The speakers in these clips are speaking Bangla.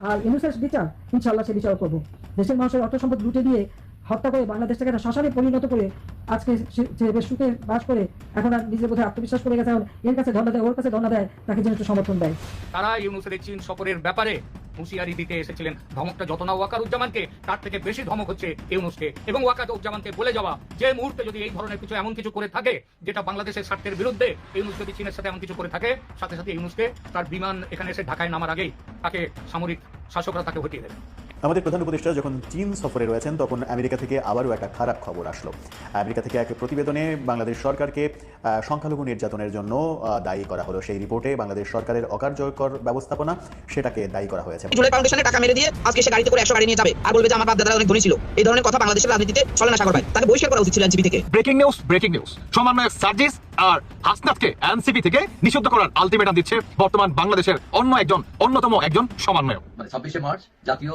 আর ইউনুসের বিচার ইনশাল্লাহ সে বিচার করব। দেশের মানুষের অর্থ সম্পদ লুটে দিয়ে হত্যা করে বাংলাদেশটাকে একটা শ্মশানে পরিণত করে আজকে সে- বেশ সুখে বাস করে, এখন আর নিজের বোধহয় আত্মবিশ্বাস করে গেছে। এর কাছে ধর্ণা দেয়, ওর কাছে ধর্ণা দেয়, তাকে যেন একটু সমর্থন দেয়। তারা ইউনুসের চীন সফরের ব্যাপারে হুঁশিয়ারি দিতে এসেছিলেন ধমকটা যত না ওয়াকার উজ্জামানকে তার থেকে বেশি ধমক হচ্ছে ইউনুসকে। এবং ওয়াকার উজ্জামানকে বলে যাওয়া, যে মুহূর্তে যদি এই ধরনের কিছু এমন কিছু করে থাকে, যেটা বাংলাদেশের স্বার্থের বিরুদ্ধে ইউনুস যদি চীনের সাথে এমন কিছু করে থাকে, সাথে সাথে ইউনুসকে তার বিমান এখানে এসে ঢাকায় নামার আগেই তাকে সামরিক শাসকরা তাকে হটিয়ে দেবে। আমাদের প্রধান উপদেষ্টা যখন চীন সফরে রয়েছেন তখন আমেরিকা থেকে আবারও একটা খারাপ খবর আসলো। আমেরিকা থেকে এক প্রতিবেদনে বাংলাদেশ সরকারকে সংখ্যালঘু নির্যাতনের জন্য দায়ী করা হলো। সেই রিপোর্টে বাংলাদেশ সরকারের অকার্যকর ব্যবস্থাপনা সেটাকে দায়ী করা হয়েছে। জুলাই টাকা মেরে দিয়ে আজকে সে গাড়িতে করে একশো গাড়ি নিয়ে যাবে। আর বলবে যে আমার বাপ দাদারা অনেক ধনী ছিল। এই ধরনের কথা বাংলাদেশের রাজনীতিতে চলে না সাগর ভাই তাকে বহিষ্কার করা উচিত ছিল এনসিপি থেকে। Breaking news breaking news. সমন্বয়ক সার্জিস আর হাসনাতকে এনসিপি থেকে নিষিদ্ধ করার আলটিমেটাম দিচ্ছে বর্তমান বাংলাদেশের অন্য একজন অন্যতম একজন সমন্বয়ক। মানে ছাব্বিশে মার্চ জাতীয়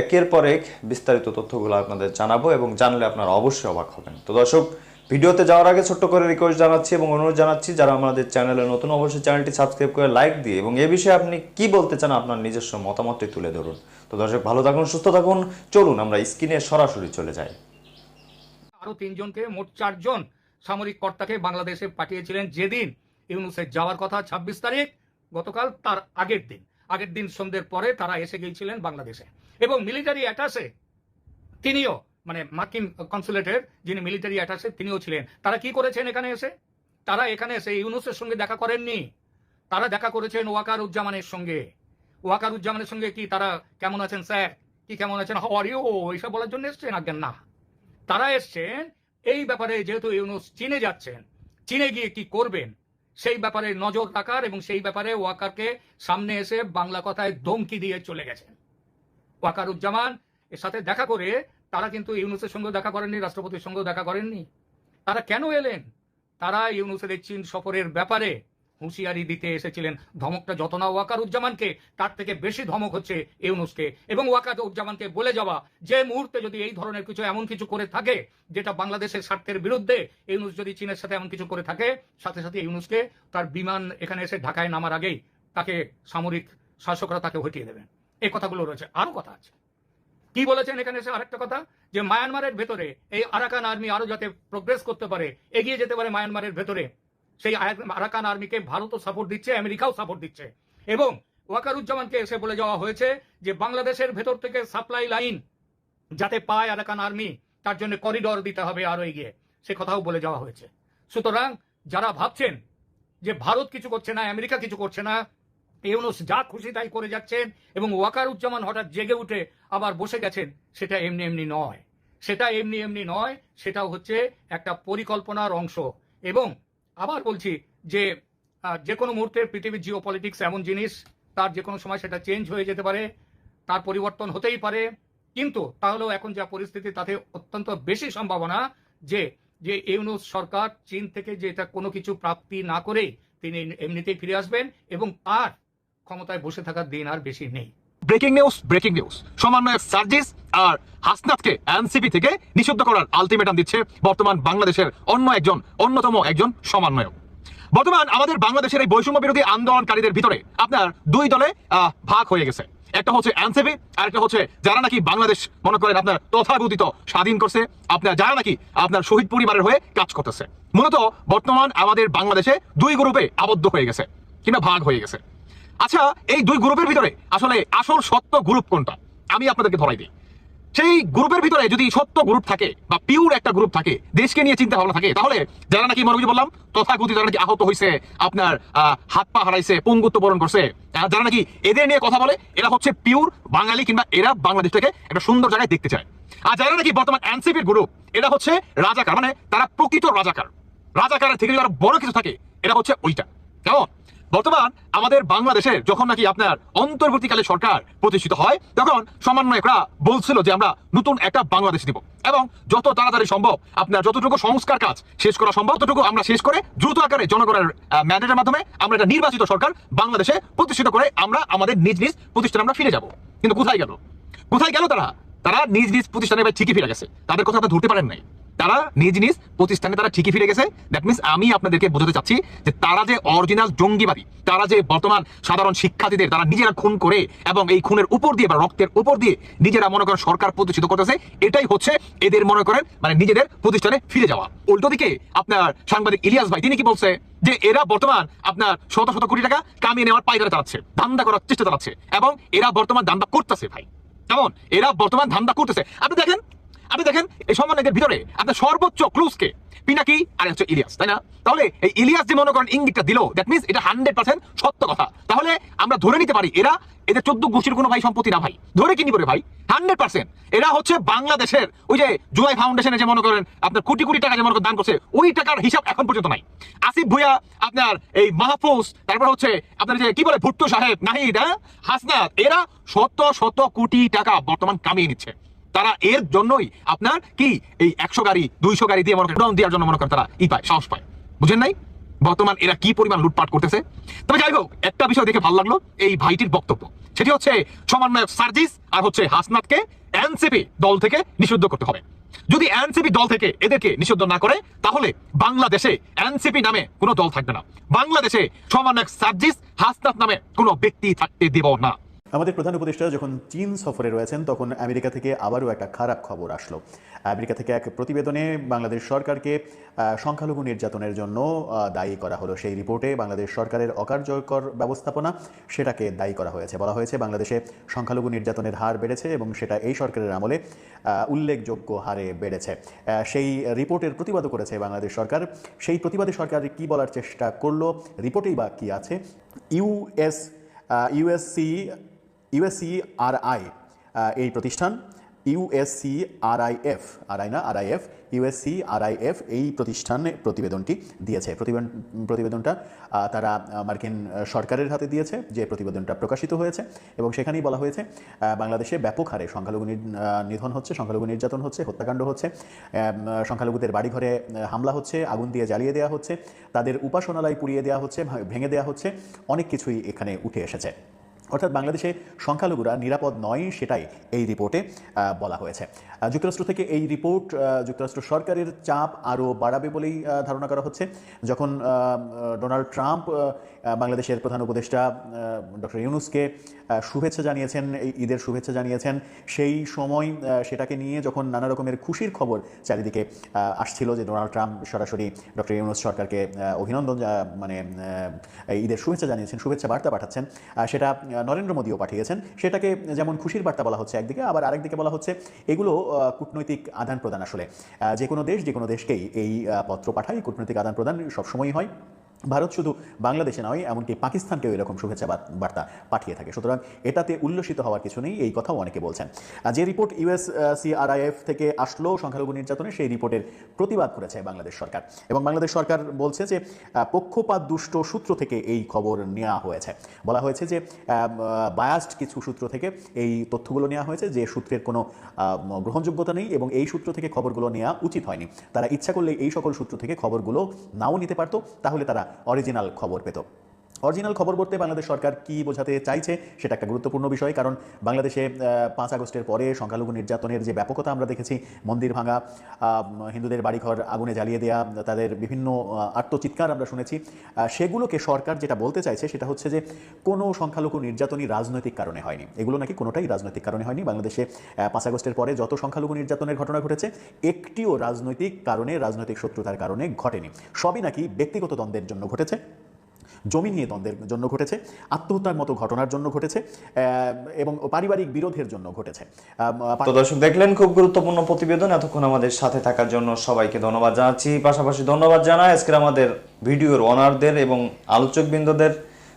একের পর এক বিস্তারিত তথ্যগুলো আপনাদের জানাব এবং জানলে আপনারা অবশ্যই অবাক হবেন। তো দর্শক, ভিডিওতে যাওয়ার আগে ছোট্ট করে রিকোয়েস্ট জানাচ্ছি এবং অনুরোধ জানাচ্ছি, যারা আমাদের চ্যানেলে নতুন অবশ্যই চ্যানেলটি সাবস্ক্রাইব করে লাইক দিয়ে এবং এ বিষয়ে আপনি কি বলতে চান আপনার নিজস্ব মতামতটি তুলে ধরুন। তো দর্শক, ভালো থাকুন, সুস্থ থাকুন, চলুন আমরা স্ক্রিনে সরাসরি চলে যাই। আরও তিনজনকে, মোট চারজন সামরিক কর্তাকে বাংলাদেশে পাঠিয়েছিলেন যেদিন ইউনুসের যাওয়ার কথা, ছাব্বিশ তারিখ, গতকাল তার আগের দিন। আগের দিন সন্ধ্যের পরে তারা এসে গিয়েছিলেন বাংলাদেশে। এবং মিলিটারি অ্যাটাসে তিনিও মানে মার্কিন কনসুলেটের যিনি মিলিটারি অ্যাটাসে তিনিও ছিলেন। তারা কি করেছেন এখানে এসে? তারা এখানে এসে ইউনুসের সঙ্গে দেখা করেননি। তারা দেখা করেছেন ওয়াকার উজ্জামানের সঙ্গে। ওয়াকার উজ্জামানের সঙ্গে কি তারা কেমন আছেন, স্যার? কি কেমন আছেন? ইউ এইসব বলার জন্য এসছেন? আজ্ঞান না। তারা এসছেন, এই ব্যাপারে যেহেতু ইউনুস চীনে যাচ্ছেন, চীনে গিয়ে কি করবেন? সেই ব্যাপারে নজর রাখার এবং সেই ব্যাপারে ওয়াকারকে সামনে এসে বাংলা কথায় ধমকি দিয়ে চলে গেছেন। ওয়াকারুজ্জামান, এর সাথে দেখা করে তারা কিন্তু ইউনুসের সঙ্গে দেখা করেননি, রাষ্ট্রপতির সঙ্গেও দেখা করেননি। তারা কেন এলেন? তারা ইউনুসের চীন সফরের ব্যাপারে হুঁশিয়ারি দিতে এসেছিলেন। ধমকটা যত না ওয়াকারুজ্জামানকে, তার থেকে বেশি ধমক হচ্ছে ইউনুসকে। এবং ওয়াকারুজ্জামানকে বলে যাওয়া, যে মুহূর্তে যদি এই ধরনের কিছু এমন কিছু করে থাকে, যেটা বাংলাদেশের স্বার্থের বিরুদ্ধে ইউনুস যদি চীনের সাথে এমন কিছু করে থাকে, সাথে সাথে ইউনুসকে তার বিমান এখানে এসে ঢাকায় নামার আগেই তাকে সামরিক শাসকরা তাকে হটিয়ে দেবেন। এই কথাগুলো রয়েছে। আরও কথা আছে। কি বলেছেন এখানে এসে আরেকটা কথা? যে মায়ানমারের ভেতরে এই আরাকান আর্মি আরও যাতে প্রোগ্রেস করতে পারে, এগিয়ে যেতে পারে মায়ানমারের ভেতরে, সেই আরাকান আর্মিকে ভারতও সাপোর্ট দিচ্ছে, আমেরিকাও সাপোর্ট দিচ্ছে। এবং ওয়াকারুজ্জামানকে এসে বলে যাওয়া হয়েছে যে বাংলাদেশের ভেতর থেকে সাপ্লাই লাইন যাতে পায় আরাকান আর্মি, তার জন্য করিডর দিতে হবে আরও এগিয়ে। সে কথাও বলে যাওয়া হয়েছে। সুতরাং যারা ভাবছেন যে ভারত কিছু করছে না, আমেরিকা কিছু করছে না ইউনুস যা খুশি তাই করে যাচ্ছেন এবং ওয়াকারুজ্জামান হঠাৎ জেগে উঠে আবার বসে গেছেন, সেটা এমনি এমনি নয়। সেটা এমনি এমনি নয়, সেটাও হচ্ছে একটা পরিকল্পনার অংশ। এবং আবার বলছি যে যে কোনো মুহূর্তে পৃথিবীর জিও পলিটিক্স এমন জিনিস, তার যে কোনো সময় সেটা চেঞ্জ হয়ে যেতে পারে, তার পরিবর্তন হতেই পারে। কিন্তু তাহলেও এখন যা পরিস্থিতি, তাতে অত্যন্ত বেশি সম্ভাবনা যে যে ইউনুস সরকার চীন থেকে যে এটা কোনো কিছু প্রাপ্তি না করেই তিনি এমনিতেই ফিরে আসবেন এবং তার ক্ষমতায় বসে থাকার দিন আর বেশি নেই। Breaking news breaking news. সমন্বয়ক সার্জিস আর হাসনাতকে এনসিপি থেকে নিষিদ্ধ করার আলটিমেটাম দিচ্ছে বর্তমান বাংলাদেশের অন্য একজন, অন্যতম একজন সমন্বয়ক। বর্তমান আমাদের বাংলাদেশের এই বৈষম্য বিরোধী আন্দোলনকারীদের ভিতরে আপনার দুই দলে ভাগ হয়ে গেছে। একটা হচ্ছে এনসিপি, আর একটা হচ্ছে যারা নাকি বাংলাদেশ, মনে করেন আপনার তথাকথিত স্বাধীন করছে, আপনার যারা নাকি আপনার শহীদ পরিবারের হয়ে কাজ করতেছে। মূলত বর্তমান আমাদের বাংলাদেশে দুই গ্রুপে আবদ্ধ হয়ে গেছে, কিংবা ভাগ হয়ে গেছে। আচ্ছা এই দুই গ্রুপের ভিতরে আসলে আসল সত্য গ্রুপ কোনটা? আমি আপনাদেরকে ধরাই দিই। সেই গ্রুপের ভিতরে যদি সত্য গ্রুপ থাকে বা পিওর একটা গ্রুপ থাকে, দেশকে নিয়ে চিন্তা ভাবনা থাকে, তাহলে যারা নাকি মনে বললাম, তথাকথিত যারা নাকি আহত হয়েছে আপনার হাত পা হারাইছে, পঙ্গুত্ব বরণ করছে যারা নাকি এদের নিয়ে কথা বলে, এরা হচ্ছে পিওর বাঙালি কিংবা এরা বাংলাদেশটাকে একটা সুন্দর জায়গায় দেখতে চায়। আর যারা নাকি বর্তমান এনসিপির গ্রুপ এরা হচ্ছে রাজাকার মানে তারা প্রকৃত রাজাকার। রাজাকারের থেকে যদি আরও বড় কিছু থাকে, এটা হচ্ছে ওইটা। কেমন? বর্তমান আমাদের বাংলাদেশের যখন নাকি আপনার অন্তর্বর্তীকালে সরকার প্রতিষ্ঠিত হয়, তখন সমন্বয়করা বলছিল যে আমরা নতুন একটা বাংলাদেশ দিব এবং যত তাড়াতাড়ি সম্ভব আপনার যতটুকু সংস্কার কাজ শেষ করা সম্ভব, ততটুকু আমরা শেষ করে দ্রুত আকারে জনগণের ম্যান্ডেটের মাধ্যমে আমরা একটা নির্বাচিত সরকার বাংলাদেশে প্রতিষ্ঠিত করে আমরা আমাদের নিজ নিজ প্রতিষ্ঠানে আমরা ফিরে যাব। কিন্তু কোথায় গেল? কোথায় গেল তারা? তারা নিজ নিজ প্রতিষ্ঠানে ঠিকই ফিরে গেছে। তাদের কথা আপনারা ধরতে পারেন নাই। তারা নিজ নিজ প্রতিষ্ঠানে তারা ঠিকই ফিরে গেছে। দ্যাট মিনস আমি আপনাদেরকে বোঝাতে চাচ্ছি যে তারা যে অরিজিনাল জঙ্গিবাদী, তারা যে বর্তমান সাধারণ শিক্ষার্থীদের তারা নিজেরা খুন করে এবং এই খুনের উপর দিয়ে বা রক্তের উপর দিয়ে নিজেরা মনে করেন সরকার প্রতিষ্ঠিত করতেছে, এটাই হচ্ছে এদের মনে করেন মানে নিজেদের প্রতিষ্ঠানে ফিরে যাওয়া। উল্টো দিকে আপনার সাংবাদিক ইলিয়াস ভাই, তিনি কি বলছে যে এরা বর্তমান আপনার শত শত কোটি টাকা কামিয়ে নেওয়ার পায়দারা চালাচ্ছে ধান্দা করার চেষ্টা চালাচ্ছে এবং এরা বর্তমান ধান্দা করতেছে ভাই। কেমন? এরা বর্তমান ধান্দা করতেছে। আপনি দেখেন আপনি দেখেন, এই সমন্বয়কের ভিতরে আপনার সর্বোচ্চ ক্লুজকে পিনাকি আর হচ্ছে ইলিয়াস, তাই না? তাহলে এই ইলিয়াস যে মনে করেন ইঙ্গিতটা দিল দ্যাট মিনস এটা হান্ড্রেড পার্সেন্ট সত্য কথা। তাহলে আমরা ধরে নিতে পারি, এরা এদের চোদ্দ গোষ্ঠীর কোনো ভাই সম্পত্তি না ভাই, ধরে কি নিবে ভাই? হান্ড্রেড পার্সেন্ট এরা হচ্ছে বাংলাদেশের ওই যে জুলাই ফাউন্ডেশনে যে মনে করেন, আপনার কোটি কোটি টাকা যে মনে করেন দান করছে, ওই টাকার হিসাব এখন পর্যন্ত নাই। আসিফ ভুইয়া, আপনার এই মাহফুজ, তারপর হচ্ছে আপনার যে কি বলে ভুট্টো সাহেব, নাহিদ হ্যাঁ? হাসনাত, এরা শত শত কোটি টাকা বর্তমান কামিয়ে নিচ্ছে। তারা এর জন্যই আপনার কি, এই একশো গাড়ি, দুইশো গাড়ি দিয়ে মনে করেন দেওয়ার জন্য মনে করেন তারা ই পায়, সাহস পায়। বুঝেন নাই? বর্তমান এরা কি পরিমাণ লুটপাট করতেছে? তবে যাই হোক, একটা বিষয় দেখে ভালো লাগল, এই ভাইটির বক্তব্য। সেটি হচ্ছে সমন্বয়ক সার্জিস আর হচ্ছে হাসনাতকে এনসিপি দল থেকে নিষিদ্ধ করতে হবে। যদি এনসিপি দল থেকে এদেরকে নিষিদ্ধ না করে, তাহলে বাংলাদেশে এনসিপি নামে কোনো দল থাকবে না। বাংলাদেশে সমন্বয়ক সার্জিস, হাসনাত নামে কোনো ব্যক্তি থাকতে দেব না। আমাদের প্রধান উপদেষ্টা যখন চীন সফরে রয়েছেন, তখন আমেরিকা থেকে আবারও একটা খারাপ খবর আসলো। আমেরিকা থেকে এক প্রতিবেদনে বাংলাদেশ সরকারকে সংখ্যালঘু নির্যাতনের জন্য দায়ী করা হলো। সেই রিপোর্টে বাংলাদেশ সরকারের অকার্যকর ব্যবস্থাপনা সেটাকে দায়ী করা হয়েছে। বলা হয়েছে, বাংলাদেশে সংখ্যালঘু নির্যাতনের হার বেড়েছে এবং সেটা এই সরকারের আমলে উল্লেখযোগ্য হারে বেড়েছে। সেই রিপোর্টের প্রতিবাদও করেছে বাংলাদেশ সরকার। সেই প্রতিবাদে সরকার কি বলার চেষ্টা করল, রিপোর্টেই বা কি আছে? ইউএস ইউএসসি ইউএসসি আরআই এই প্রতিষ্ঠান ইউএসসি আরআইএফ আরআই না আরআইএফ ইউএসসি আরআইএফ এই প্রতিষ্ঠানে প্রতিবেদনটি দিয়েছে। প্রতিবেদন প্রতিবেদনটা তারা মার্কিন সরকারের হাতে দিয়েছে, যে প্রতিবেদনটা প্রকাশিত হয়েছে এবং সেখানেই বলা হয়েছে বাংলাদেশে ব্যাপক হারে সংখ্যালঘু নিধন হচ্ছে, সংখ্যালঘু নির্যাতন হচ্ছে, হত্যাকাণ্ড হচ্ছে সংখ্যালঘুদের বাড়িঘরে হামলা হচ্ছে, আগুন দিয়ে জ্বালিয়ে দেওয়া হচ্ছে, তাদের উপাসনালয় পুড়িয়ে দেওয়া হচ্ছে, ভেঙে দেওয়া হচ্ছে, অনেক কিছুই এখানে উঠে এসেছে। অর্থাৎ বাংলাদেশে সংখ্যালঘুরা নিরাপদ নয় সেটাই এই রিপোর্টে বলা হয়েছে। যুক্তরাষ্ট্র থেকে এই রিপোর্ট যুক্তরাষ্ট্র সরকারের চাপ আরও বাড়াবে বলেই ধারণা করা হচ্ছে। যখন ডোনাল্ড ট্রাম্প বাংলাদেশের প্রধান উপদেষ্টা ডক্টর ইউনুসকে শুভেচ্ছা জানিয়েছেন, এই ঈদের শুভেচ্ছা জানিয়েছেন, সেই সময় সেটাকে নিয়ে যখন নানা রকমের খুশির খবর চারিদিকে আসছিল যে ডোনাল্ড ট্রাম্প সরাসরি ডক্টর ইউনুস সরকারকে অভিনন্দন মানে ঈদের শুভেচ্ছা জানিয়েছেন, শুভেচ্ছা বার্তা পাঠাচ্ছেন সেটা নরেন্দ্র মোদীও পাঠিয়েছেন। সেটাকে যেমন খুশির বার্তা বলা হচ্ছে একদিকে, আবার আরেকদিকে বলা হচ্ছে এগুলো কূটনৈতিক আদান প্রদান আসলে যে কোনো দেশ, যে কোনো দেশকেই এই পত্র পাঠায়। কূটনৈতিক আদান প্রদান সবসময়ই হয়। ভারত শুধু বাংলাদেশে নয়, এমনকি পাকিস্তানকেও এরকম শুভেচ্ছা বার্তা পাঠিয়ে থাকে। সুতরাং এটাতে উল্লসিত হওয়ার কিছু নেই, এই কথাও অনেকে বলছেন। যে রিপোর্ট ইউএস সিআরআইএফ থেকে আসলো সংখ্যালঘু নির্যাতনে, সেই রিপোর্টের প্রতিবাদ করেছে বাংলাদেশ সরকার। এবং বাংলাদেশ সরকার বলছে যে পক্ষপাত দুষ্ট সূত্র থেকে এই খবর নেওয়া হয়েছে। বলা হয়েছে যে বায়াসড কিছু সূত্র থেকে এই তথ্যগুলো নেওয়া হয়েছে, যে সূত্রের কোনো গ্রহণযোগ্যতা নেই এবং এই সূত্র থেকে খবরগুলো নেওয়া উচিত হয়নি। তারা ইচ্ছা করলে এই সকল সূত্র থেকে খবরগুলো নাও নিতে পারতো, তাহলে তারা অরিজিনাল খবর পেত। অরিজিনাল খবর বলতে বাংলাদেশ সরকার কি বোঝাতে চাইছে, সেটা একটা গুরুত্বপূর্ণ বিষয়। কারণ বাংলাদেশে পাঁচ আগস্টের পরে সংখ্যালঘু নির্যাতনের যে ব্যাপকতা আমরা দেখেছি, মন্দির ভাঙা হিন্দুদের বাড়িঘর আগুনে জ্বালিয়ে দেওয়া তাদের বিভিন্ন আত্মচিৎকার আমরা শুনেছি সেগুলোকে সরকার যেটা বলতে চাইছে সেটা হচ্ছে যে কোনো সংখ্যালঘু নির্যাতনই রাজনৈতিক কারণে হয়নি। এগুলো নাকি কোনোটাই রাজনৈতিক কারণে হয়নি। বাংলাদেশে পাঁচ আগস্টের পরে যত সংখ্যালঘু নির্যাতনের ঘটনা ঘটেছে, একটিও রাজনৈতিক কারণে, রাজনৈতিক শত্রুতার কারণে ঘটেনি। সবই নাকি ব্যক্তিগত দ্বন্দ্বের জন্য ঘটেছে। জমি নিয়ে দ্বন্দ্বের জন্য ঘটেছে, আত্মহত্যার মতো ঘটনার জন্য ঘটেছে এবং পারিবারিক বিরোধের জন্য ঘটেছে। দর্শক, দেখলেন খুব গুরুত্বপূর্ণ প্রতিবেদন। এতক্ষণ আমাদের সাথে থাকার জন্য সবাইকে ধন্যবাদ জানাচ্ছি। পাশাপাশি ধন্যবাদ জানাই আজকের আমাদের ভিডিওর অনারদের এবং আলোচকবৃন্দদের।